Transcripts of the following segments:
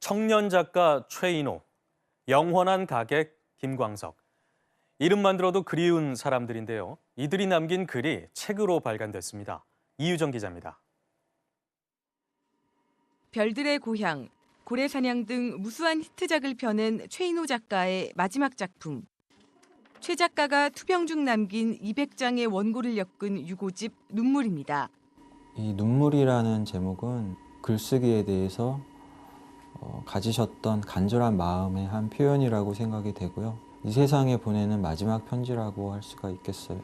청년 작가 최인호, 영원한 가객 김광석. 이름만 들어도 그리운 사람들인데요. 이들이 남긴 글이 책으로 발간됐습니다. 이유정 기자입니다. 별들의 고향, 고래사냥 등 무수한 히트작을 펴낸 최인호 작가의 마지막 작품. 최 작가가 투병 중 남긴 200장의 원고를 엮은 유고집 눈물입니다. 이 눈물이라는 제목은 글쓰기에 대해서 어, 가지셨던 간절한 마음의 한 표현이라고 생각이 되고요. 이 세상에 보내는 마지막 편지라고 할 수가 있겠어요.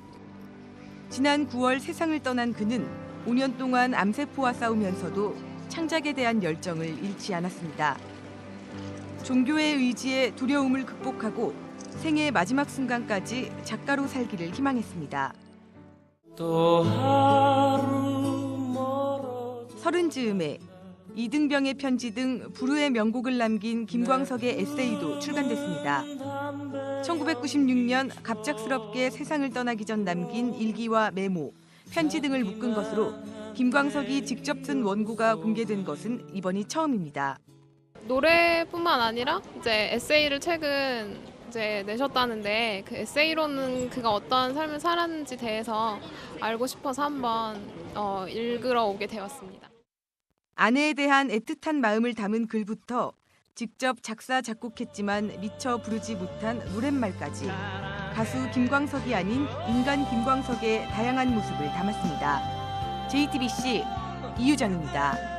지난 9월 세상을 떠난 그는 5년 동안 암세포와 싸우면서도 창작에 대한 열정을 잃지 않았습니다. 종교의 의지에 두려움을 극복하고 생애 마지막 순간까지 작가로 살기를 희망했습니다. 또 서른 즈음에 이등병의 편지 등 불후의 명곡을 남긴 김광석의 에세이도 출간됐습니다. 1996년 갑작스럽게 세상을 떠나기 전 남긴 일기와 메모, 편지 등을 묶은 것으로 김광석이 직접 쓴 원고가 공개된 것은 이번이 처음입니다. 노래뿐만 아니라 이제 에세이를 최근 이제 내셨다는데 그 에세이로는 그가 어떠한 삶을 살았는지 대해서 알고 싶어서 한번 어, 읽으러 오게 되었습니다. 아내에 대한 애틋한 마음을 담은 글부터 직접 작사 작곡했지만 미처 부르지 못한 노랫말까지 가수 김광석이 아닌 인간 김광석의 다양한 모습을 담았습니다. JTBC 이유정입니다.